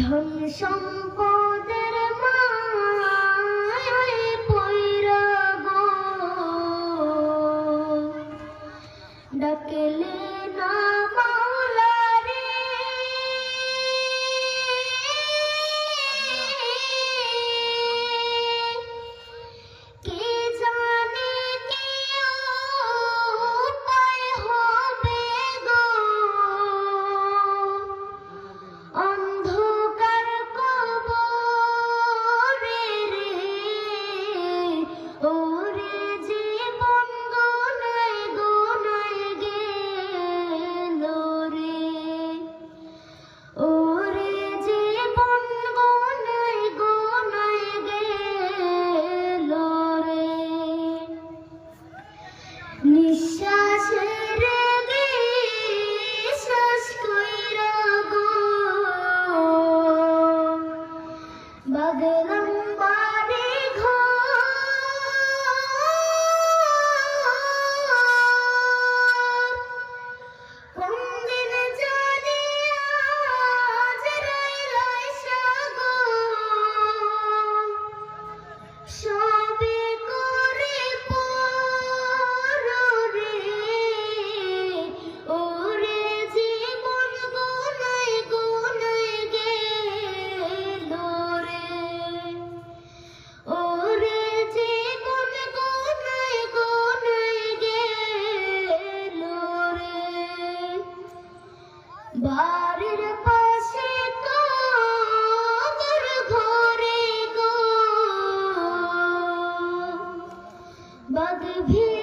ধন সম্পদের মায় পয়রা গো। ডাকলে না here.